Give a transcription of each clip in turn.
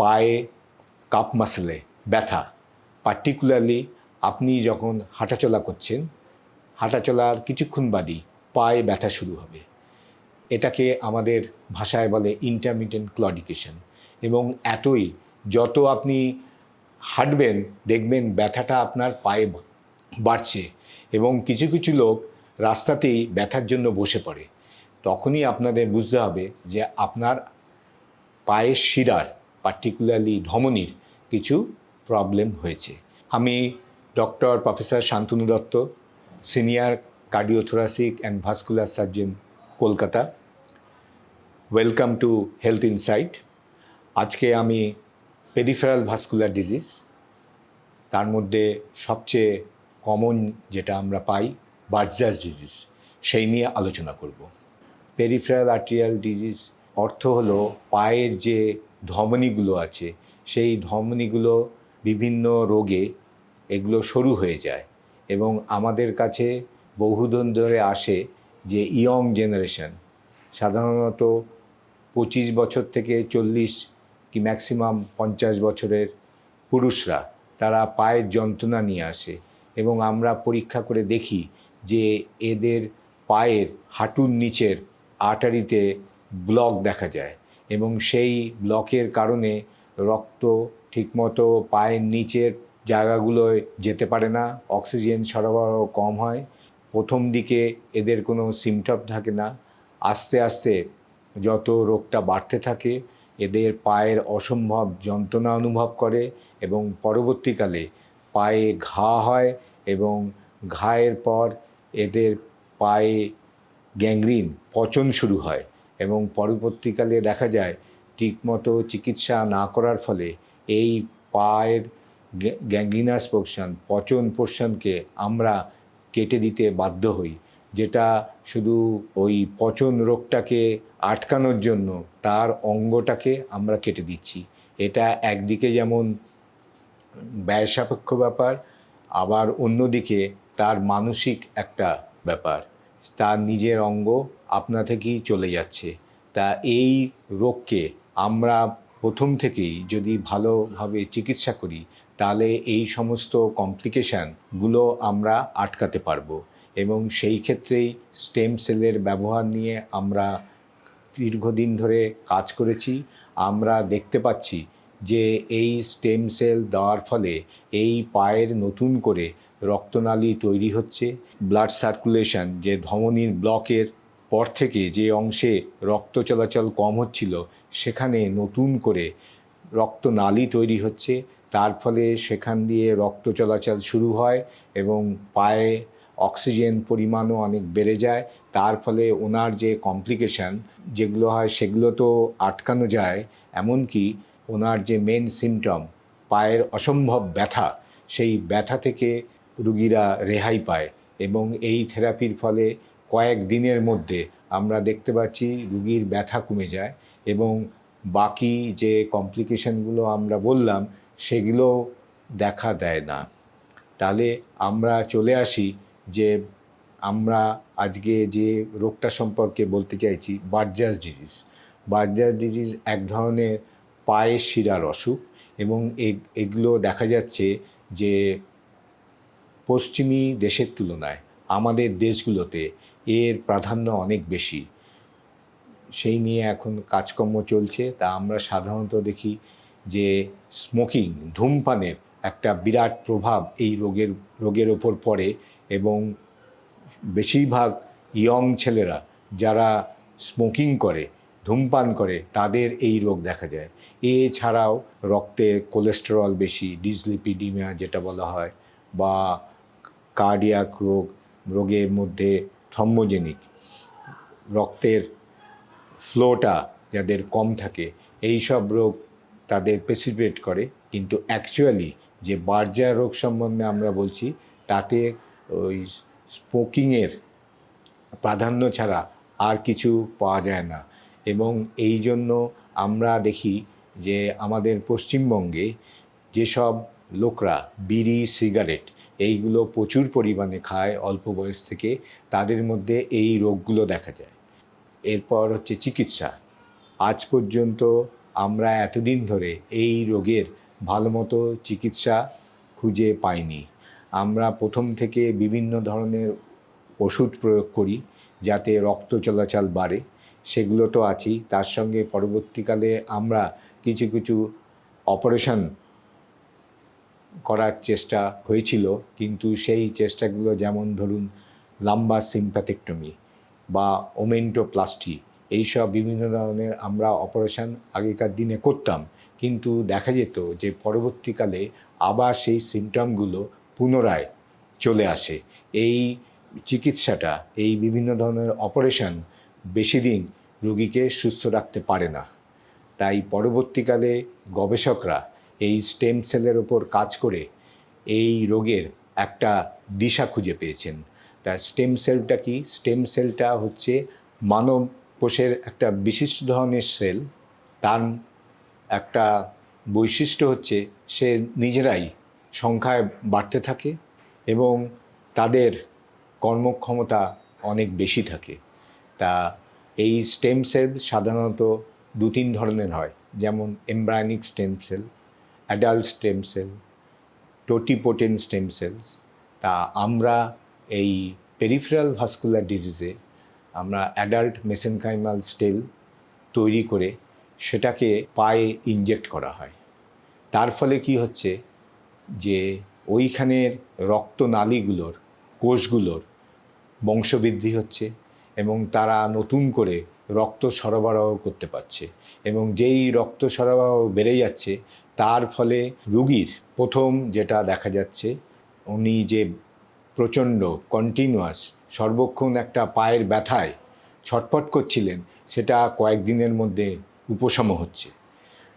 পায়ে কাপ মাসেলে, ব্যথা। পার্টিকুলারলি আপনি যখন হাঁটাচলা করছেন, হাঁটাচলার কিছুক্ষণ বাদই পায়ে ব্যথা শুরু হবে। এটাকে আমাদের ভাষায় বলে ইন্টারমিডিয়েন্ট ক্লডিকেশন এবং এতই যত আপনি হাঁটবেন, দেখবেন ব্যথাটা আপনার পায়ে বাড়ছে এবং কিছু কিছু লোক রাস্তাতেই ব্যথার জন্য বসে পড়ে। তখনই আপনাদের বুঝতে হবে যে আপনার পায়ের শিরার পার্টিকুলারলি ধমনির কিছু প্রবলেম হয়েছে। আমি doctor professor Shantanu Dutta senior cardiothoracic and vascular surgeon Kolkata. Welcome to health insight আজকে আমি পেরিফেরাল ভাস্কুলার ডিজিজ তার মধ্যে সবচেয়ে কমন যেটা আমরা পাই বার্জাস ডিজিজ সেই নিয়ে আলোচনা করব। পেরিফেরাল আর্টেরিয়াল ডিজিজ অর্থ হলো পায়ের যে ধমনীগুলো আছে, সেই ধমনীগুলো বিভিন্ন রোগে এগুলো সরু হয়ে যায় এবং আমাদের কাছে বহুদিন ধরে আসে যে ইয়ং জেনারেশন, সাধারণত পঁচিশ বছর থেকে চল্লিশ কি ম্যাক্সিমাম পঞ্চাশ বছরের পুরুষরা, তারা পায়ের যন্ত্রণা নিয়ে আসে এবং আমরা পরীক্ষা করে দেখি যে এদের পায়ের হাঁটুর নিচের আর্টারিতে ব্লক দেখা যায়। এবং সেই ব্লকের কারণে রক্ত ঠিকমতো পায়ের নিচের জায়গাগুলোয় যেতে পারে না, অক্সিজেন সরবরাহ কম হয়, প্রথম দিকে এদের কোনো সিমটম থাকে না, আস্তে আস্তে যত রোগটা বাড়তে থাকে, এদের পায়ের অসম্ভব যন্ত্রণা অনুভব করে এবং পরবর্তীকালে পায়ে ঘা হয় এবং ঘায়ের পর এদের পায়ে গ্যাংগ্রিন পচন শুরু হয়। এবং পরবর্তীকালে দেখা যায় ঠিকমতো চিকিৎসা না করার ফলে এই পায়ের গ্যাংগ্রিনাস পোর্শন, পচন পোর্শনকে আমরা কেটে দিতে বাধ্য হই। যেটা শুধু ওই পচন রোগটাকে আটকানোর জন্য, তার অঙ্গটাকে আমরা কেটে দিচ্ছি। এটা একদিকে যেমন ব্যয় সাপেক্ষ ব্যাপার, আবার অন্যদিকে তার মানসিক একটা ব্যাপার। তার নিজের অঙ্গ আপনা থেকেই চলে যাচ্ছে। তা এই রোগকে আমরা প্রথম থেকেই যদি ভালোভাবে চিকিৎসা করি, তাহলে এই সমস্ত কমপ্লিকেশানগুলো আমরা আটকাতে পারব এবং সেই ক্ষেত্রেই স্টেম সেলের ব্যবহার নিয়ে আমরা দীর্ঘদিন ধরে কাজ করেছি। আমরা দেখতে পাচ্ছি যে এই স্টেম সেল দেওয়ার ফলে এই পায়ের নতুন করে রক্তনালী তৈরি হচ্ছে ব্লাড সার্কুলেশন যে ধমনীর ব্লকের পর থেকে যে অংশে রক্ত চলাচল কম হচ্ছিল, সেখানে নতুন করে রক্তনালী তৈরি হচ্ছে। তার ফলে সেখান দিয়ে রক্ত চলাচল শুরু হয় এবং পায়ে অক্সিজেন পরিমাণও অনেক বেড়ে যায়। তার ফলে ওনার যে কমপ্লিকেশান যেগুলো হয় সেগুলো তো আটকানো যায়। এমনকি ওনার যে মেন সিমটম পায়ের অসম্ভব ব্যথা, সেই ব্যথা থেকে রুগীরা রেহাই পায় এবং এই থেরাপির ফলে কয়েক দিনের মধ্যে আমরা দেখতে পাচ্ছি রুগীর ব্যথা কমে যায় এবং বাকি যে কমপ্লিকেশনগুলো আমরা বললাম, সেগুলো দেখা দেয় না। তাহলে আমরা চলে আসি যে আমরা আজকে যে রোগটা সম্পর্কে বলতে চাইছি বার্জাস ডিজিজ বার্জাস ডিজিজ এক ধরনের পায়ের শিরার অসুখ এবং এগুলো দেখা যাচ্ছে যে পশ্চিমী দেশের তুলনায় আমাদের দেশগুলোতে এর প্রাধান্য অনেক বেশি। সেই নিয়ে এখন কাজকর্ম চলছে। তা আমরা সাধারণত দেখি যে স্মোকিং ধূমপানের একটা বিরাট প্রভাব এই রোগের রোগের ওপর পড়ে এবং বেশিরভাগ ইয়ং ছেলেরা যারা স্মোকিং করে, ধূমপান করে, তাদের এই রোগ দেখা যায়। এছাড়াও রক্তে কোলেস্টেরল বেশি ডিসলিপিডিমিয়া যেটা বলা হয়, বা কার্ডিয়াক রোগ, রোগের মধ্যে থম্বোজেনিক রক্তের ফ্লোটা যাদের কম থাকে এই সব রোগ তাদের প্রেসিপিটেট করে। কিন্তু অ্যাকচুয়ালি যে বার্জার রোগ সম্বন্ধে আমরা বলছি, তাতে ওই স্মোকিংয়ের প্রাধান্য ছাড়া আর কিছু পাওয়া যায় না। এবং এই জন্য আমরা দেখি যে আমাদের পশ্চিমবঙ্গে যেসব লোকরা বিড়ি, সিগারেট এইগুলো প্রচুর পরিমাণে খায় অল্প বয়স থেকে, তাদের মধ্যে এই রোগগুলো দেখা যায়। এরপর হচ্ছে চিকিৎসা। আজ পর্যন্ত আমরা এতদিন ধরে এই রোগের ভালো মতো চিকিৎসা খুঁজে পাইনি। আমরা প্রথম থেকে বিভিন্ন ধরনের ওষুধ প্রয়োগ করি যাতে রক্ত চলাচল বাড়ে। সেগুলো তো আছেই। তার সঙ্গে পরবর্তীকালে আমরা কিছু কিছু অপারেশন করার চেষ্টা হয়েছিল, কিন্তু সেই চেষ্টাগুলো যেমন ধরুন লাম্বা সিম্প্যাথেক্টমি বা ওমেন্টোপ্লাস্টি, এইসব বিভিন্ন ধরনের আমরা অপারেশন আগেকার দিনে করতাম, কিন্তু দেখা যেত যে পরবর্তীকালে আবার সেই সিমটমগুলো পুনরায় চলে আসে। এই চিকিৎসাটা, এই বিভিন্ন ধরনের অপারেশন বেশি দিন রোগীকে সুস্থ রাখতে পারে না। তাই পরবর্তীকালে গবেষকরা এই স্টেম সেলের ওপর কাজ করে এই রোগের একটা দিশা খুঁজে পেয়েছেন। তা স্টেম সেলটা কি? স্টেম সেলটা হচ্ছে মানব কোষের একটা বিশিষ্ট ধরনের সেল তার একটা বৈশিষ্ট্য হচ্ছে সে নিজেরাই সংখ্যায় বাড়তে থাকে এবং তাদের কর্মক্ষমতা অনেক বেশি থাকে। তা এই স্টেম সেল সাধারণত দু তিন ধরনের হয়, যেমন embryonic stem cell adult stem cell totipotent stem cells তা আমরা এই পেরিফেরাল ভাস্কুলার ডিজিজে আমরা অ্যাডাল্ট মেসেনকাইমাল স্টেল তৈরি করে সেটাকে পায়ে ইনজেক্ট করা হয়। তার ফলে কি হচ্ছে যে ওইখানের রক্তনালীগুলোর কোষগুলোর বংশবৃদ্ধি হচ্ছে এবং তারা নতুন করে রক্ত সরবরাহ করতে পারছে এবং যেই রক্ত সরবরাহ বেড়ে যাচ্ছে তার ফলে রুগীর প্রথম যেটা দেখা যাচ্ছে, উনি যে প্রচণ্ড কন্টিনিউয়াস সর্বক্ষণ একটা পায়ের ব্যথায় ছটফট করছিলেন, সেটা কয়েকদিনের মধ্যে উপশম হচ্ছে।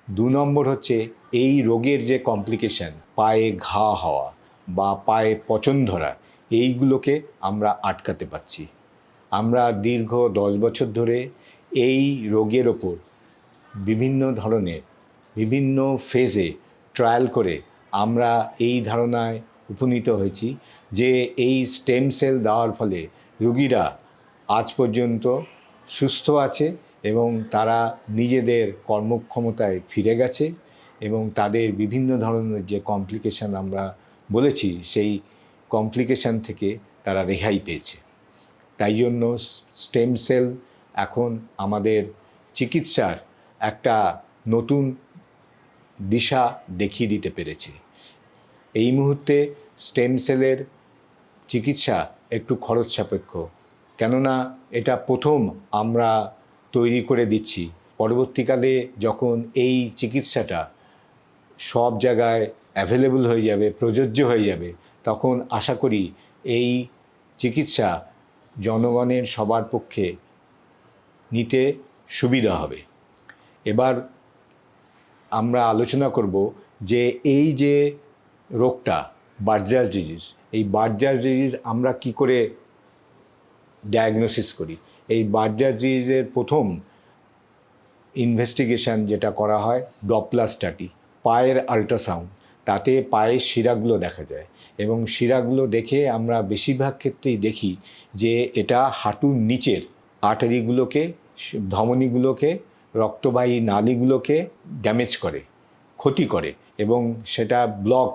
দু নম্বর হচ্ছে, এই রোগের যে কমপ্লিকেশন পায়ে ঘা হওয়া বা পায়ে পচন ধরা, এইগুলোকে আমরা আটকাতে পারছি। আমরা দীর্ঘ দশ বছর ধরে এই রোগের ওপর বিভিন্ন ধরনের বিভিন্ন ফেজে ট্রায়াল করে আমরা এই ধারণায় উপনীত হয়েছি যে এই স্টেম সেল দেওয়ার ফলে রুগীরা আজ পর্যন্ত সুস্থ আছে এবং তারা নিজেদের কর্মক্ষমতায় ফিরে গেছে এবং তাদের বিভিন্ন ধরনের যে কমপ্লিকেশান আমরা বলেছি, সেই কমপ্লিকেশান থেকে তারা রেহাই পেয়েছে। তাই জন্য স্টেম সেল এখন আমাদের চিকিৎসার একটা নতুন দিশা দেখিয়ে দিতে পেরেছে। এই মুহূর্তে স্টেম সেলের চিকিৎসা একটু খরচ সাপেক্ষ কেননা এটা প্রথম আমরা তৈরি করে দিচ্ছি। পরবর্তীকালে যখন এই চিকিৎসাটা সব জায়গায় অ্যাভেলেবল হয়ে যাবে, প্রযোজ্য হয়ে যাবে, তখন আশা করি এই চিকিৎসা জনগণের সবার পক্ষে নিতে সুবিধা হবে। এবার আমরা আলোচনা করব যে এই যে রোগটা বার্জাস ডিজিজ এই বার্জাস ডিজিজ আমরা কি করে ডায়াগনোসিস করি? এই বার্জাস ডিজিজের প্রথম ইনভেস্টিগেশন যেটা করা হয় ডপলা স্টাডি পায়ের আল্ট্রাসাউন্ড তাতে পায়ের শিরাগুলো দেখা যায় এবং শিরাগুলো দেখে আমরা বেশিরভাগ ক্ষেত্রেই দেখি যে এটা হাঁটুর নিচের আর্টারিগুলোকে ধমনীগুলোকে রক্তবাহী নালীগুলোকে ড্যামেজ করে, ক্ষতি করে এবং সেটা ব্লক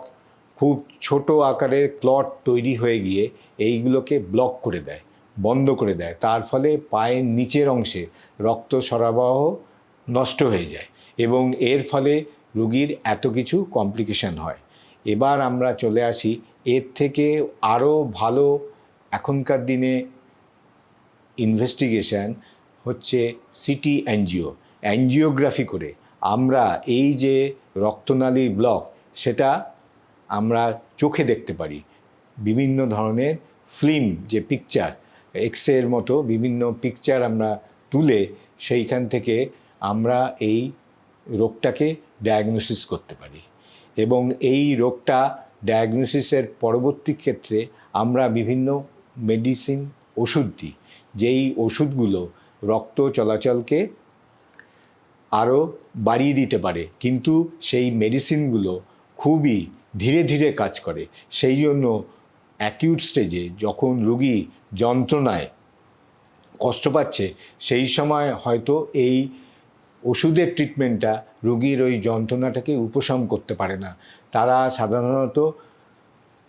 খুব ছোট আকারের ক্লট তৈরি হয়ে গিয়ে এইগুলোকে ব্লক করে দেয়, বন্ধ করে দেয়। তার ফলে পায়ের নিচের অংশে রক্ত সরবরাহ নষ্ট হয়ে যায় এবং এর ফলে রুগীর এত কিছু কমপ্লিকেশন হয়। এবার আমরা চলে আসি, এর থেকে আরও ভালো এখনকার দিনে ইনভেস্টিগেশন হচ্ছে সিটি অ্যানজিও অ্যানজিওগ্রাফি করে আমরা এই যে রক্তনালীর ব্লক সেটা আমরা চোখে দেখতে পারি। বিভিন্ন ধরনের ফিল্ম যে পিকচার এক্সের মতো বিভিন্ন পিকচার আমরা তুলে সেইখান থেকে আমরা এই রোগটাকে ডায়াগনোসিস করতে পারি। এবং এই রোগটা ডায়াগনোসিসের পরবর্তী ক্ষেত্রে আমরা বিভিন্ন মেডিসিন ওষুধ দিই। যেই ওষুধগুলো রক্ত চলাচলকে আরও বাড়িয়ে দিতে পারে। কিন্তু সেই মেডিসিনগুলো খুবই ধীরে ধীরে কাজ করে। সেই জন্য অ্যাকিউট স্টেজে যখন রুগী যন্ত্রণায় কষ্ট পাচ্ছে, সেই সময় হয়তো এই ওষুধের ট্রিটমেন্টটা রোগীর ওই যন্ত্রণাটাকে উপশম করতে পারে না। তারা সাধারণত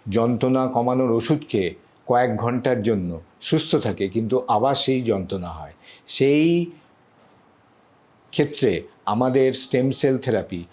যন্ত্রণা কমানোর ওষুধ খেয়ে কয়েক ঘণ্টার জন্য সুস্থ থাকে, কিন্তু আবার সেই যন্ত্রণা হয়। সেই ক্ষেত্রে আমাদের স্টেম সেল থেরাপি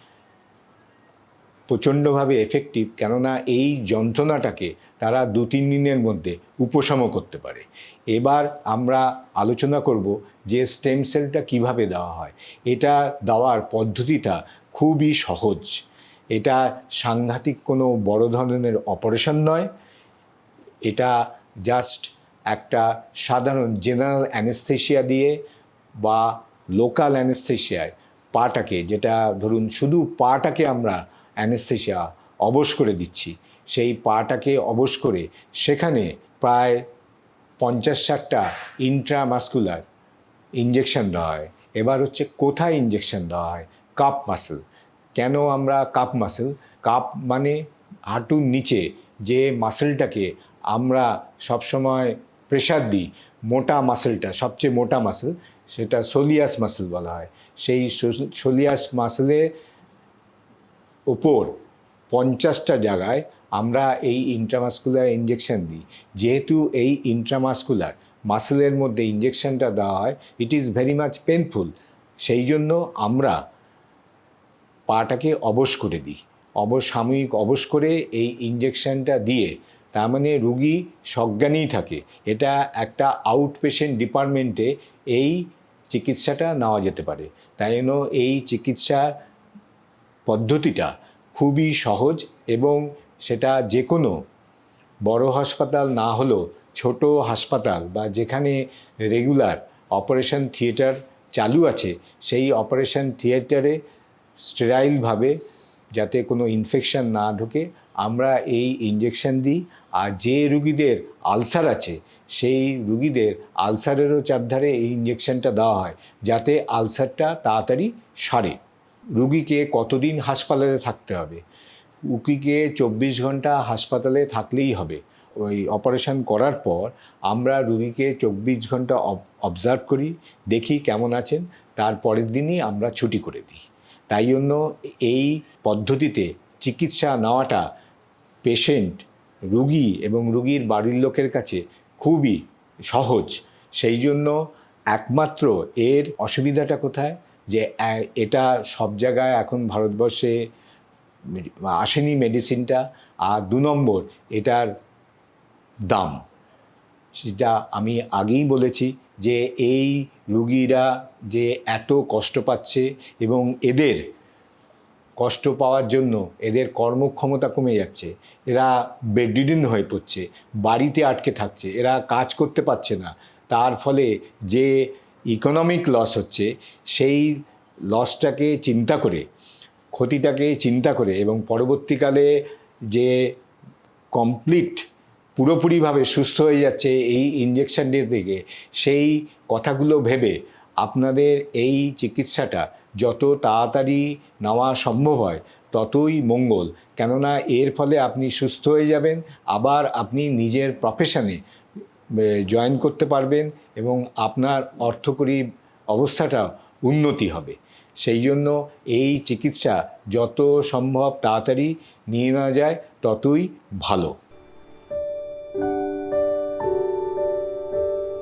প্রচণ্ডভাবে এফেক্টিভ কেননা এই যন্ত্রণাটাকে তারা দু, তিন দিনের মধ্যে উপশম করতে পারে। এবার আমরা আলোচনা করব যে স্টেম সেলটা কীভাবে দেওয়া হয়। এটা দেওয়ার পদ্ধতিটা খুবই সহজ। এটা সাংঘাতিক কোনো বড় ধরনের অপারেশন নয়। এটা জাস্ট একটা সাধারণ জেনারেল অ্যানেস্থেশিয়া দিয়ে বা লোকাল অ্যানেস্থেশিয়ায় পাটাকে, যেটা ধরুন শুধু পাটাকে আমরা অ্যানেস্থেশিয়া অবশ করে দিচ্ছি, সেই পাটাকে অবশ করে সেখানে প্রায় পঞ্চাশ ষাটটা ইন্ট্রামাস্কুলার ইঞ্জেকশন দেওয়া হয়। এবার হচ্ছে কোথায় ইঞ্জেকশন দেওয়া হয়? কাপ মাসেল কেন আমরা কাপ মাসেল কাপ মানে হাঁটুর নিচে যে মাসেলটাকে আমরা সবসময় প্রেশার দিই, মোটা মাসেলটা সবচেয়ে মোটা মাসেল সেটা সোলিয়াস মাসেল বলা হয়। সেই সোলিয়াস মাসেলের ওপর পঞ্চাশটা জায়গায় আমরা এই ইন্ট্রামাস্কুলার ইঞ্জেকশন দিই। যেহেতু এই ইন্ট্রামাস্কুলার মাসেলের মধ্যে ইঞ্জেকশনটা দেওয়া হয় it is very much painful সেই জন্য আমরা পাটাকে অবশ করে দিই। অবশ, সাময়িক অবশ করে এই ইঞ্জেকশনটা দিয়ে, তার মানে রুগী সজ্ঞানেই থাকে। এটা একটা আউট পেশেন্ট ডিপার্টমেন্টে এই চিকিৎসাটা নেওয়া যেতে পারে। তাই জন্য এই চিকিৎসা পদ্ধতিটা খুবই সহজ এবং সেটা যে কোনো বড় হাসপাতাল না হলেও ছোট হাসপাতাল বা যেখানে রেগুলার অপারেশন থিয়েটার চালু আছে, সেই অপারেশন থিয়েটারে স্টেরাইলভাবে যাতে কোনো ইনফেকশন না ঢোকে, আমরা এই ইঞ্জেকশন দিই। আর যে রুগীদের আলসার আছে, সেই রুগীদের আলসারেরও চারধারে এই ইঞ্জেকশনটা দেওয়া হয়, যাতে আলসারটা তাড়াতাড়ি সারে। রুগীকে কতদিন হাসপাতালে থাকতে হবে? উকিকে চব্বিশ ঘণ্টা হাসপাতালে থাকলেই হবে। ওই অপারেশন করার পর আমরা রুগীকে চব্বিশ ঘণ্টা অবজার্ভ করি, দেখি কেমন আছেন তারপরের দিনই আমরা ছুটি করে দিই। তাই জন্য এই পদ্ধতিতে চিকিৎসা নেওয়াটা পেশেন্ট রুগী এবং রুগীর বাড়ির লোকের কাছে খুবই সহজ। সেই জন্য একমাত্র এর অসুবিধাটা কোথায়? যে এটা সব জায়গায় এখন ভারতবর্ষে আসেনি মেডিসিনটা আর দু নম্বর, এটার দাম। সেটা আমি আগেই বলেছি যে, এই রুগীরা যে, এত কষ্ট পাচ্ছে এবং এদের কষ্ট পাওয়ার জন্য এদের কর্মক্ষমতা কমে যাচ্ছে। এরা বেডরিডেন হয়ে পড়ছে, বাড়িতে আটকে থাকছে, এরা কাজ করতে পারছে না। তার ফলে যে ইকোনমিক লস হচ্ছে, সেই লসটাকে চিন্তা করে, ক্ষতিটাকে চিন্তা করে এবং পরবর্তীকালে যে কমপ্লিট পুরোপুরিভাবে সুস্থ হয়ে যাচ্ছে এই ইঞ্জেকশনটি থেকে, সেই কথাগুলো ভেবে আপনাদের এই চিকিৎসাটা যত তাড়াতাড়ি নেওয়া সম্ভব হয়, ততই মঙ্গল। কেননা এর ফলে আপনি সুস্থ হয়ে যাবেন, আবার আপনি নিজের প্রফেশনে জয়েন করতে পারবেন এবং আপনার অর্থকরী অবস্থাটা উন্নতি হবে। সেই জন্য এই চিকিৎসা যত সম্ভব তাড়াতাড়ি নিয়ে নেওয়া যায়, ততই ভালো।